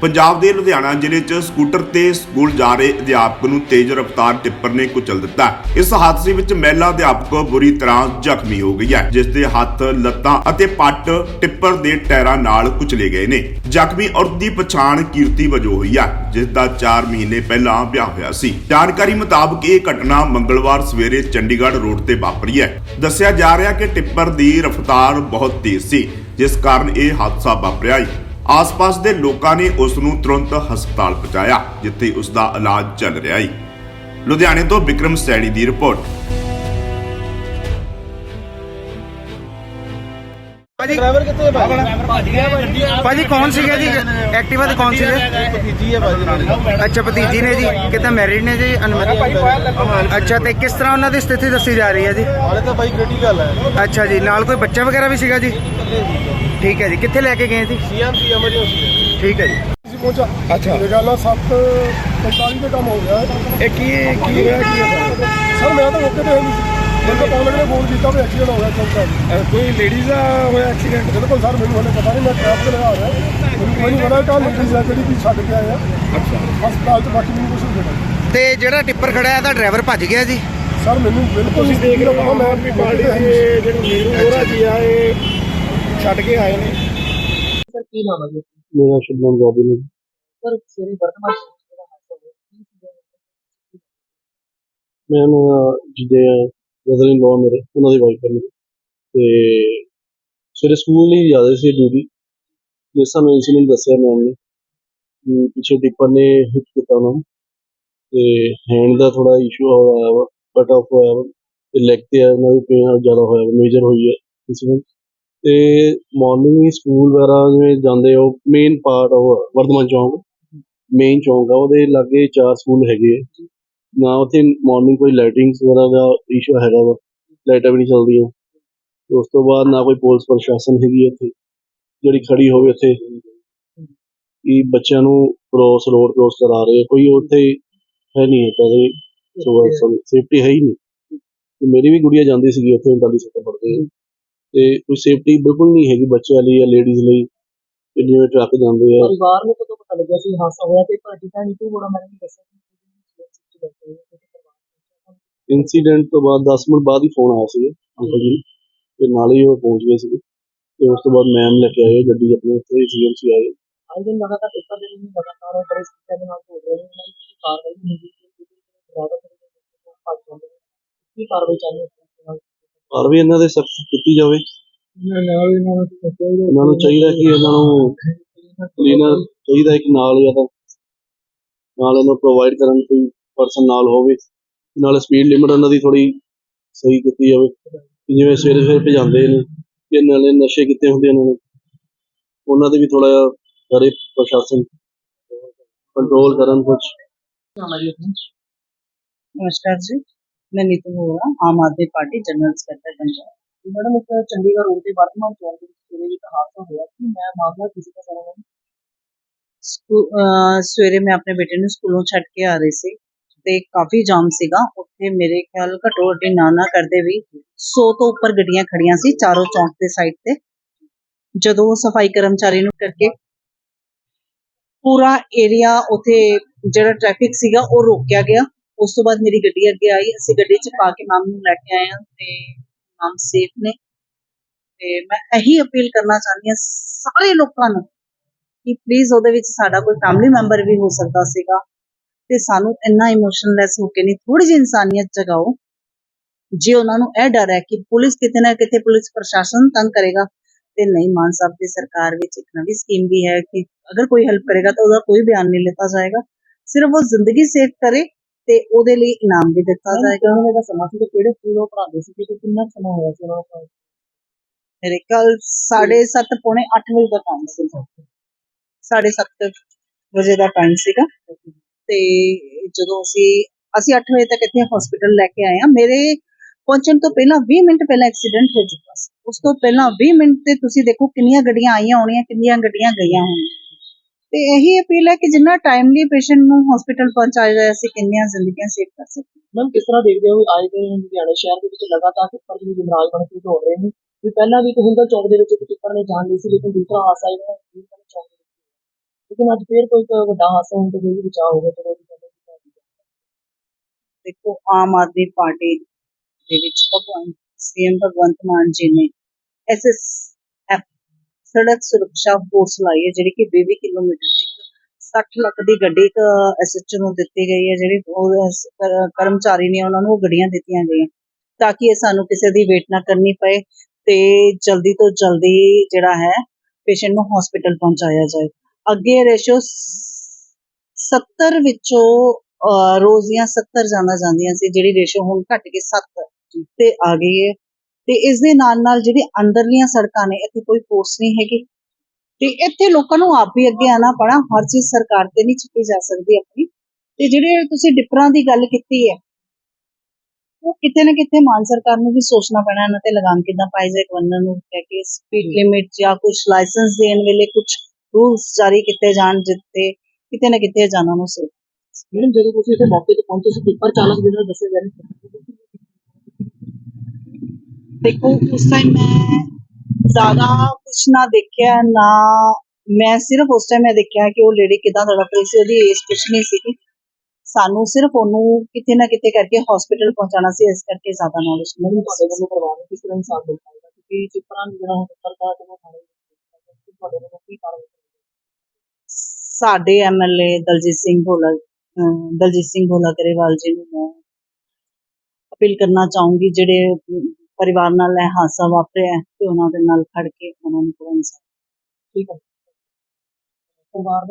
ਪੰਜਾਬ ਦੇ ਲੁਧਿਆਣਾ ਜ਼ਿਲ੍ਹੇ 'ਚ ਸਕੂਟਰ ਤੇ ਸਕੂਲ ਜਾ ਰਹੇ ਅਧਿਆਪਕ ਨੂੰ ਤੇਜ਼ ਰਫ਼ਤਾਰ ਟਿੱਪਰ ਨੇ ਕੁਚਲ ਦਿੱਤਾ। ਇਸ ਹਾਦਸੇ ਵਿੱਚ ਮਹਿਲਾ ਅਧਿਆਪਕ ਬੁਰੀ ਤਰ੍ਹਾਂ ਜ਼ਖਮੀ ਹੋ ਗਈ ਹੈ, ਜਿਸ ਦੇ ਹੱਥ ਲੱਤਾਂ ਅਤੇ ਪੱਟ ਟਿੱਪਰ ਦੇ ਟਾਇਰਾਂ ਨਾਲ ਕੁਚਲੇ ਗਏ ਨੇ। ਜ਼ਖਮੀ ਔਰਤ ਦੀ ਪਛਾਣ ਕੀਰਤੀ ਵਜੋਂ ਹੋਈ ਹੈ, ਜਿਸ ਦਾ 4 ਮਹੀਨੇ ਪਹਿਲਾਂ ਵਿਆਹ ਹੋਇਆ ਸੀ। ਜਾਣਕਾਰੀ ਮੁਤਾਬਕ ਇਹ ਘਟਨਾ ਮੰਗਲਵਾਰ ਸਵੇਰੇ ਚੰਡੀਗੜ੍ਹ ਰੋਡ ਤੇ ਵਾਪਰੀ ਹੈ। ਦੱਸਿਆ ਜਾ ਰਿਹਾ ਕਿ ਟਿੱਪਰ ਦੀ ਰਫ਼ਤਾਰ ਬਹੁਤ ਤੇਜ਼ ਸੀ, ਜਿਸ ਕਾਰਨ ਇਹ ਹਾਦਸਾ ਵਾਪਰਿਆ ਹੈ। ਆਸ-ਪਾਸ ਦੇ ਲੋਕਾਂ ਨੇ ਉਸ ਨੂੰ ਤੁਰੰਤ ਹਸਪਤਾਲ ਪਹੁੰਚਾਇਆ ਜਿੱਥੇ ਉਸ ਦਾ ਇਲਾਜ ਚੱਲ ਰਿਹਾ ਹੈ ਲੁਧਿਆਣੇ ਤੋਂ ਵਿਕਰਮ ਸੈਣੀ ਦੀ ਰਿਪੋਰਟ। ਭਾਜੀ ਡਰਾਈਵਰ ਕਿੱਥੇ ਹੈ ਭਾਜੀ? ਭਾਜੀ ਕੌਣ ਸੀਗਾ ਜੀ? ਐਕਟਿਵਾ ਤੇ ਕੌਣ ਸੀਗੇ? ਭਤੀਜੀ ਹੈ ਭਾਜੀ ਨਾਲ। ਅੱਛਾ ਭਤੀਜੀ ਨੇ ਜੀ ਕਿਤੇ ਮੈਰਿਡ ਨੇ ਜੀ ਅਨਮੈਰਿਡ ਅੱਛਾ ਤੇ ਕਿਸ ਤਰ੍ਹਾਂ ਉਹਨਾਂ ਦੀ ਸਥਿਤੀ ਦੱਸੀ ਜਾ ਰਹੀ ਹੈ ਜੀ? ਹਾਲੇ ਤਾਂ ਭਾਈ ਕ੍ਰਿਟੀਕਲ ਹੈ? ਅੱਛਾ ਜੀ ਨਾਲ ਕੋਈ ਬੱਚਾ ਵਗੈਰਾ ਵੀ ਸੀਗਾ ਜੀ? ਠੀਕ ਹੈ ਜੀ ਕਿੱਥੇ ਲੈ ਕੇ ਗਏ ਸੀ? ਸੀਐਮਸੀ ਐਮਰਜੈਂਸੀ ਠੀਕ ਹੈ ਜੀ। ਅਸੀਂ ਪਹੁੰਚਾ। ਅੱਛਾ। ਨਾਲ 7:45 ਦੇ ਕੰਮ ਹੋ ਗਿਆ ਹੈ। ਇਹ ਕੀ ਕੀ ਹੋਇਆ ਕੀ ਸਰ ਮੈਂ ਤਾਂ ਮੌਕੇ ਤੇ ਹੈ ਨਹੀਂ ਸੀ। ਮੈਨੂੰ ਤਾਂ ਪੌਣੇ ਨੇ ਫੋਨ ਕੀਤਾ ਵੀ ਐਕਸੀਡੈਂਟ ਹੋ ਗਿਆ ਚੌਂਕਾ ਕੋਈ ਲੇਡੀਜ਼ ਦਾ ਹੋਇਆ ਐਕਸੀਡੈਂਟ ਬਿਲਕੁਲ ਸਰ ਮੈਨੂੰ ਹਲੇ ਪਤਾ ਨਹੀਂ ਮੈਂ ਟ੍ਰੈਫਿਕ ਤੇ ਲਗਾ ਰਿਹਾ। ਮੈਨੂੰ ਮੈਨੂੰ ਪਤਾ ਕਿ ਲੇਡੀਜ਼ ਹੈ ਜਿਹੜੀ ਵੀ ਛੱਡ ਕੇ ਆਏ ਆ। ਅੱਛਾ। ਹਸਪਤਾਲ ਚ ਬਾਕੀ ਮੈਨੂੰ ਕੁਝ ਨਹੀਂ ਪਤਾ। ਤੇ ਜਿਹੜਾ ਟਿੱਪਰ ਖੜਾ ਹੈ ਇਹਦਾ ਡਰਾਈਵਰ ਭੱਜ ਗਿਆ ਜੀ? ਸਰ ਮੈਨੂੰ ਬਿਲਕੁਲ ਨਹੀਂ ਦੇਖ ਰਿਹਾ ਮੈਂ ਵੀ ਪਾਰਟੀ ਦੇ ਜਿਹੜੇ ਨੀਰੂ ਹੋਰਾ ਜੀ ਆਏ ਛੱਡ ਕੇ ਆਏ ਨੇ। ਸਰ ਕੀ ਨਾਮ ਹੈ ਜੀ? ਮੇਰਾ ਸ਼ੁਭਮ ਗੋਬੀ ਨੇ ਸਰ ਸਵੇਰੇ ਵਰਤਮਾਨ ਮੈਂ ਨਾ ਜਿਹਦੇ ਬ੍ਰਦਰ ਇਨ ਲਾਅ ਮੇਰੇ ਉਹਨਾਂ ਦੀ ਵਾਈਫ ਮੇਰੀ। ਤੇ ਸਵੇਰੇ ਸਕੂਲ ਲਈ ਜਾ ਰਹੇ ਸੀ ਡਿਊਟੀ ਜਿਸ ਸਮੇਂ ਇਨਸੀਡੈਂਟ ਦੱਸਿਆ ਮੈਮ ਨੇ ਕਿ ਪਿੱਛੇ ਟਿੱਪਰ ਨੇ ਹਿੱਟ ਕੀਤਾ ਉਹਨਾਂ ਨੂੰ। ਤੇ ਹੈਂਡ ਦਾ ਥੋੜਾ ਇਸ਼ੂ ਹੋਇਆ ਵਾ ਕਟ ਆਫ ਹੋਇਆ ਵਾ। ਤੇ ਲੈਗ ਤੇ ਉਹਨਾਂ ਦੀ ਪੇਨ ਜ਼ਿਆਦਾ ਹੋਇਆ ਮੇਜਰ ਹੋਈ ਹੈ ਇਨਸੀਡੈਂਟ ਤੇ ਮਾਰਨਿੰਗ ਹੀ ਸਕੂਲ ਵਗੈਰਾ ਜਿਵੇਂ ਜਾਂਦੇ ਹੋ ਮੇਨ ਪਾਰਟ ਉਹ ਆ, ਚੌਂਕ। ਮੇਨ ਚੌਂਕ ਆ ਉਹਦੇ ਲਾਗੇ ਚਾਰ ਸਕੂਲ ਹੈਗੇ ਆ। ਨਾ ਉੱਥੇ ਮਾਰਨਿੰਗ ਕੋਈ ਲਾਈਟਿੰਗਸ ਵਗੈਰਾ ਦਾ ਇਸ਼ੂ ਹੈਗਾ ਵਾ ਲਾਈਟਾਂ ਵੀ ਨਹੀਂ ਚੱਲਦੀਆਂ। ਤੇ ਉਸ ਤੋਂ ਬਾਅਦ ਨਾ ਕੋਈ ਪੁਲਿਸ ਪ੍ਰਸ਼ਾਸਨ ਹੈਗੀ ਇੱਥੇ ਜਿਹੜੀ ਖੜੀ ਹੋਵੇ ਉੱਥੇ। ਕਿ ਬੱਚਿਆਂ ਨੂੰ ਕ੍ਰੋਸ ਰੋਡ ਕ੍ਰੋਸ ਕਰਾ ਰਹੇ ਆ। ਕੋਈ ਉੱਥੇ ਹੈ ਨਹੀਂ ਹੈ ਕਦੇ ਸੇਫਟੀ ਹੈ ਹੀ ਨਹੀਂ। ਤੇ ਮੇਰੀ ਵੀ ਗੁੜੀਆ ਜਾਂਦੀ ਸੀਗੀ ਉੱਥੇ 39 ਸੱਤ ਪੜਦੇ ਤੇ ਕੋਈ ਸੇਫਟੀ ਬਿਲਕੁਲ ਨਹੀਂ ਹੈਗੀ ਬੱਚਿਆਂ ਲਈ ਜਾਂ ਲੇਡੀਜ਼ ਲਈ। ਤੇ ਜਿਵੇਂ ਟਰੱਕ ਜਾਂਦੇ ਆ। ਪਰਿਵਾਰ ਨੂੰ ਕਦੋਂ ਪਤਾ ਲੱਗਿਆ ਸੀ ਹਾਦਸਾ ਹੋਇਆ ਤੇ ਭਾਜੀ ਤਾਂ ਨਹੀਂ ਬੜਾ ਮੈਨੂੰ ਵੀ ਦੱਸਿਆ ਕਿ ਹੋ ਇਨਸੀਡੈਂਟ ਤੋਂ ਬਾਅਦ 10 ਮਿੰਟ ਬਾਅਦ ਹੀ ਫੋਨ ਆਇਆ ਸੀ ਅੰਕਲ ਜੀ ਤੇ ਨਾਲ ਹੀ ਉਹ ਪਹੁੰਚ ਗਏ ਸੀ ਤੇ ਉਸ ਤੋਂ ਬਾਅਦ ਮੈਮ ਲੈ ਕੇ ਆਏ ਗੱਡੀ ਆਪਣੇ ਉੱਤੇ ਸੀਐਮਸੀ ਆਏ। ਅੱਜ ਦਿਨ ਲਗਾਤਾਰ ਪੇਪਰ ਦੇ ਨਹੀਂ ਲਗਾਤਾਰ ਬੜੇ ਸਿੱਖਿਆ ਦੇ ਨਾਲ ਹੋ ਰਹੇ ਨੇ ਕਾਰਵਾਈ ਨਹੀਂ ਹੁੰਦੀ ਕਿ ਜ਼ਿਆਦਾ ਕੀ ਕਾਰਵਾਈ ਚਾਹੀਦੀ ਕਾਰਵਾਈ ਇਹਨਾਂ ਦੇ ਸਖਤ ਕੀਤੀ ਜਾਵੇ। ਇਹਨਾਂ ਨੂੰ ਚਾਹੀਦਾ ਕਿ ਇਹਨਾਂ ਨੂੰ ਕਲੀਨਰ ਚਾਹੀਦਾ ਇੱਕ ਨਾਲ ਜਾਂ ਤਾਂ ਨਾਲ ਇਹਨਾਂ ਪ੍ਰੋਵਾਈਡ ਕਰਨ ਕੋਈ ਪਰਸਨ ਨਾਲ ਹੋਵੇ। ਨਾਲ ਸਪੀਡ ਲਿਮਟ ਉਹਨਾਂ ਦੀ ਥੋੜੀ ਸਹੀ ਕੀਤੀ ਜਾਵੇ। ਜਿਵੇਂ ਸਵੇਰੇ ਸਵੇਰੇ ਭਜਾਉਂਦੇ ਨੇ ਕਿ ਨਾਲੇ ਨਸ਼ੇ ਕਿਤੇ ਹੁੰਦੇ ਨੇ। ਉਹਨਾਂ ਦੇ ਵੀ ਥੋੜਾ ਜਿਹਾ ਕਰੇ ਪ੍ਰਸ਼ਾਸਨ ਕੰਟਰੋਲ ਕਰਨ ਕੁਝ ਨਮਸਕਾਰ ਜੀ। ਮੈਂ ਨੀਤੂ ਹੋਣਾ ਆਮ ਆਦਮੀ ਪਾਰਟੀ ਜਨਰਲ ਸਕੱਤਰ ਪੰਜਾਬ। ਮੈਡਮ ਇੱਕ ਚੰਡੀਗੜ੍ਹ ਰੋਡ ਵਰਤਮਾਨ ਚੌਂਕ ਦੇ ਵਿੱਚ ਸਵੇਰੇ ਹੋਇਆ ਕਿ ਮੈਂ ਮਾਮਲਾ ਕਿਸੇ ਦਾ ਸੁਣਿਆ ਸਵੇਰੇ ਮੈਂ ਆਪਣੇ ਬੇਟੇ ਨੂੰ ਸਕੂਲੋਂ ਛੱਡ ਕੇ ਆ ਰਹੀ ਸੀ ਤੇ ਕਾਫੀ ਜਾਮ ਸੀਗਾ। ਉੱਥੇ ਮੇਰੇ ਖਿਆਲ ਘਟੋ ਘਟੀ ਨਾ ਕਰਦੇ ਵੀ 100 ਤੋਂ ਉੱਪਰ ਗੱਡੀਆਂ ਖੜੀਆਂ ਸੀ ਚਾਰੋਂ ਚੌਂਕ ਦੇ ਸਾਈਡ ਤੇ। ਜਦੋਂ ਸਫ਼ਾਈ ਕਰਮਚਾਰੀ ਨੂੰ ਕਰਕੇ ਪੂਰਾ ਏਰੀਆ ਉੱਥੇ ਜਿਹੜਾ ਟ੍ਰੈਫਿਕ ਸੀਗਾ ਉਹ ਰੋਕਿਆ ਗਿਆ। ਉਸ ਤੋਂ ਬਾਅਦ ਮੇਰੀ ਗੱਡੀ ਅੱਗੇ ਆਈ, ਅਸੀਂ ਗੱਡੀ 'ਚ ਪਾ ਕੇ ਮਾਮ ਨੂੰ ਲੈ ਕੇ ਆਏ ਹਾਂ ਤੇ ਮਾਮ ਸੇਫ ਨੇ। ਤੇ ਮੈਂ ਇਹੀ ਅਪੀਲ ਕਰਨਾ ਚਾਹੁੰਦੀ ਹਾਂ ਸਾਰੇ ਲੋਕਾਂ ਨੂੰ ਕਿ ਪਲੀਜ਼ ਉਹਦੇ ਵਿੱਚ ਸਾਡਾ ਕੋਈ ਫੈਮਿਲੀ ਮੈਂਬਰ ਵੀ ਹੋ ਸਕਦਾ ਸੀਗਾ ਤੇ ਸਾਨੂੰ ਇੰਨਾ ਇਮੋਸ਼ਨਲੈਸ ਹੋ ਕੇ ਨਹੀਂ ਥੋੜੀ ਜਿਹੀ ਇਨਸਾਨੀਅਤ ਜਗਾਓ। ਜੇ ਉਹਨਾਂ ਨੂੰ ਇਹ ਡਰ ਹੈ ਕਿ ਪੁਲਿਸ ਕਿਤੇ ਨਾ ਕਿਤੇ ਪੁਲਿਸ ਪ੍ਰਸ਼ਾਸਨ ਤੰਗ ਕਰੇਗਾ, ਤੇ ਨਹੀਂ, ਮਾਨ ਸਾਹਿਬ ਦੀ ਸਰਕਾਰ ਵਿੱਚ ਇੱਕ ਨਵੀਂ ਸਕੀਮ ਵੀ ਹੈ ਕਿ ਅਗਰ ਕੋਈ ਹੈਲਪ ਕਰੇਗਾ ਤਾਂ ਉਹਦਾ ਕੋਈ ਬਿਆਨ ਨਹੀਂ ਲਿੱਤਾ ਜਾਏਗਾ। ਸਿਰਫ ਉਹ ਜ਼ਿੰਦਗੀ ਸੇਵ ਕਰੇ ਤੇ ਉਹਦੇ ਲਈ ਇਨਾਮ ਵੀ ਦਿੱਤਾ ਜਾਏਗਾ। ਕਹਿਣ ਦਾ ਸਮਾਂ ਸੀ ਕਿ ਕਿਹੜੇ ਸਕੂਲ ਉਹ ਪੜ੍ਹਾਉਂਦੇ ਸੀ ਤੇ ਕਿੰਨਾ ਸਮਾਂ ਹੋਇਆ ਸੀ ਉਹਨਾਂ ਨੂੰ ਮੇਰੇ ਕੱਲ 7:30 ਪੌਣੇ 8 ਵਜੇ ਦਾ ਟਾਈਮ ਸੀ। 7:30 ਵਜੇ ਦਾ ਟਾਈਮ ਸੀਗਾ। ਤੇ ਜਦੋਂ ਅਸੀਂ ਅਸੀਂ 8 ਵਜੇ ਤੱਕ ਇੱਥੇ ਹਸਪੀਟਲ ਲੈ ਕੇ ਆਏ ਆ ਮੇਰੇ ਪਹੁੰਚਣ ਤੋਂ ਪਹਿਲਾਂ 20 ਮਿੰਟ ਪਹਿਲਾਂ ਐਕਸੀਡੈਂਟ ਹੋ ਚੁੱਕਾ ਸੀ। ਉਸ ਤੋਂ ਪਹਿਲਾਂ 20 ਮਿੰਟ ਤੇ ਤੁਸੀਂ ਦੇਖੋ ਕਿੰਨੀਆਂ ਗੱਡੀਆਂ ਆਈਆਂ ਹੋਣੀਆਂ ਕਿੰਨੀਆਂ ਗੱਡੀਆਂ ਗਈਆਂ ਹੋਣੀਆਂ। ਤੇ ਇਹੀ ਅਪੀਲ ਹੈ ਕਿ ਜਿੰਨਾ ਟਾਈਮਲੀ ਪੇਸ਼ੈਂਟ ਨੂੰ ਹਸਪੀਟਲ ਪਹੁੰਚਾਇਆ ਜਾਏ ਅਸੀਂ ਕਿੰਨੀਆਂ ਜ਼ਿੰਦਗੀਆਂ ਸੇਵ ਕਰ ਸਕਦੇ ਮੈਮ ਕਿਸ ਤਰ੍ਹਾਂ ਦੇਖਦੇ ਹੋ ਅੱਜ ਦੇ ਲੁਧਿਆਣਾ ਸ਼ਹਿਰ ਦੇ ਵਿੱਚ ਲਗਾਤਾਰ ਟਿੱਪਰ ਜਿਹੜੀ ਗੁੰਮਰਾਹ ਬਣ ਕੇ ਦੌੜ ਰਹੇ ਨੇ? ਵੀ ਪਹਿਲਾਂ ਵੀ ਇੱਕ ਹਿੰਦਲ ਚੌਕ ਦੇ ਵਿੱਚ ਇੱਕ ਟਿੱਪਰ ਨੇ ਜਾਣ ਲਈ ਸੀ ਲੇਕਿਨ ਦੂਸਰਾ ਹਾਦਸਾ ਜਿਹੜਾ ਹਿੰਦਲ ਚੌਕ ਦੇ। ਲੇਕਿਨ ਅੱਜ ਫੇਰ ਕੋਈ ਵੱਡਾ ਹਾਦਸਾ ਹੋਣ ਤੋਂ ਕੋਈ ਬਚਾਅ ਹੋ ਗਿਆ ਚਲੋ ਕਿ ਦੇਖੋ ਆਮ ਆਦਮੀ ਪਾਰਟੀ ਦੇ ਵਿੱਚ ਭਗਵੰਤ ਸੀਐਮ ਭਗਵੰਤ ਮਾਨ ਜੀ ਨੇ ਐਸਐਸਐਫ ਸੜਕ ਸੁਰੱਖਿਆ ਫੋਰਸ ਲਾਈ ਹੈ ਜਿਹੜੀ ਕਿ 20 ਕਿਲੋਮੀਟਰ ਤੇ 60 ਲੱਖ ਦੀ ਗੱਡੀ ਇੱਕ ਐਸਐਚਓ ਨੂੰ ਦਿੱਤੀ ਗਈ ਹੈ ਜਿਹੜੀ ਉਹ ਕਰਮਚਾਰੀ ਨੇ ਉਹਨਾਂ ਨੂੰ ਗੱਡੀਆਂ ਦਿੱਤੀਆਂ ਗਈਆਂ ਤਾਂ ਕਿ ਇਹ ਸਾਨੂੰ ਕਿਸੇ ਦੀ ਵੇਟ ਨਾ ਕਰਨੀ ਪਏ ਤੇ ਜਲਦੀ ਤੋਂ ਜਲਦੀ ਜਿਹੜਾ ਹੈ ਪੇਸ਼ੈਂਟ ਨੂੰ ਹਸਪੀਟਲ ਪਹੁੰਚਾਇਆ ਜਾਏ। ਅੱਗੇ ਰੇਸ਼ੋ 70 ਵਿੱਚੋਂ ਅਹ, ਰੋਜ਼ ਦੀਆਂ 70 ਜਾਨਾਂ ਜਾਂਦੀਆਂ ਸੀ ਜਿਹੜੀ ਰੇਸ਼ੋ ਹੁਣ ਘਟ ਕੇ 7 ਤੇ ਆ ਗਈ ਹੈ। ਤੇ ਇਸ ਦੇ ਨਾਲ ਨਾਲ ਜਿਹੜੀ ਅੰਦਰਲੀਆਂ ਸੜਕਾਂ ਨੇ ਇੱਥੇ ਕੋਈ ਫੋਰਸ ਨਹੀਂ ਹੈਗੀ। ਤੇ ਇੱਥੇ ਲੋਕਾਂ ਨੂੰ ਆਪ ਵੀ ਅੱਗੇ ਆਣਾ ਪੜਾ ਹਰ ਚੀਜ਼ ਸਰਕਾਰ ਤੇ ਨਹੀਂ ਛੱਡੀ ਜਾ ਸਕਦੀ ਆਪਣੀ। ਤੇ ਜਿਹੜੇ ਤੁਸੀਂ ਡਿਪਰਾਂ ਦੀ ਗੱਲ ਕੀਤੀ ਹੈ ਉਹ ਕਿਤੇ ਨਾ ਕਿਤੇ ਮਾਨ ਸਰਕਾਰ ਨੂੰ ਵੀ ਸੋਚਣਾ ਪੈਣਾ ਇਹਨਾਂ ਤੇ ਲਗਾਮ ਕਿੱਦਾਂ ਪਾਈ ਜਾਏ ਗਵਰਨਰ ਨੂੰ ਕਹਿ ਕੇ ਸਪੀਡ ਲਿਮਿਟ ਜਾਂ ਕੁਝ ਲਾਇਸੈਂਸ ਦੇਣ ਵੇਲੇ ਕੁਝ ਰੂਲਸ ਜਾਰੀ ਕੀਤੇ ਜਾਣ ਜਿੱਤੇ ਕਿਤੇ ਨਾ ਕਿਤੇ ਜਾਨਾਂ ਨੂੰ ਸੇਫ ਮੈਡਮ ਜਦੋਂ ਤੁਸੀਂ ਇੱਥੇ ਮੌਕੇ ਤੇ ਪਹੁੰਚੇ ਸੀ ਟਿੱਪਰ ਚਾਲਕ ਜਿਹੜਾ ਦੱਸਿਆ ਜਾ ਰਿਹਾ ਦੇਖੋ ਉਸ ਟਾਈਮ ਮੈਂ ਜ਼ਿਆਦਾ ਕੁਛ ਨਾ ਦੇਖਿਆ ਨਾ ਮੈਂ ਸਿਰਫ ਉਸ ਟਾਈਮ ਮੈਂ ਦੇਖਿਆ ਕਿ ਉਹ ਲੇਡੀ ਕਿਦਾਂ ਤੜਪ ਰਹੀ ਸੀ ਉਹਦੀ ਏਜ ਕੁਛ ਨਹੀਂ ਸੀਗੀ। ਸਾਨੂੰ ਸਿਰਫ ਉਹਨੂੰ ਕਿਤੇ ਨਾ ਕਿਤੇ ਕਰਕੇ ਹਸਪੀਟਲ ਪਹੁੰਚਾਉਣਾ ਸੀ ਇਸ ਕਰਕੇ ਜ਼ਿਆਦਾ ਨੌਲੇਜ ਨਹੀਂ ਤੁਹਾਡੇ ਵੱਲੋਂ ਨੂੰ ਕਿਸ ਤਰ੍ਹਾਂ ਇਨਸਾਫ ਮਿਲ ਪਾਏਗਾ ਕਿਉਂਕਿ ਟਿੱਪਰਾਂ ਨੂੰ ਜਿਹੜਾ ਹੁਣ ਸਰਕਾਰ ਜਦੋਂ ਵਿੱਚ ਤੁਹਾਡੇ ਵੱਲੋਂ ਕੀ ਕਾਰਵਾਈ ਸਾਡੇ ਐਮਐਲਏ ਦਲਜੀਤ ਸਿੰਘ ਭੋਲਾ ਦਲਜੀਤ ਸਿੰਘ ਭੋਲਾ ਗਰੇਵਾਲ ਜੀ ਨੂੰ ਮੈਂ ਅਪੀਲ ਕਰਨਾ ਚਾਹੂੰਗੀ ਜਿਹੜੇ ਪਰਿਵਾਰ ਨਾਲ ਇਹ ਹਾਦਸਾ ਵਾਪਰਿਆ ਤੇ ਉਹਨਾਂ ਦੇ ਨਾਲ ਖੜ ਕੇ ਉਹਨਾਂ ਨੂੰ ਪੂਰਾ ਇਨਸਾਫ ਠੀਕ ਹੈ। ਪਰਿਵਾਰ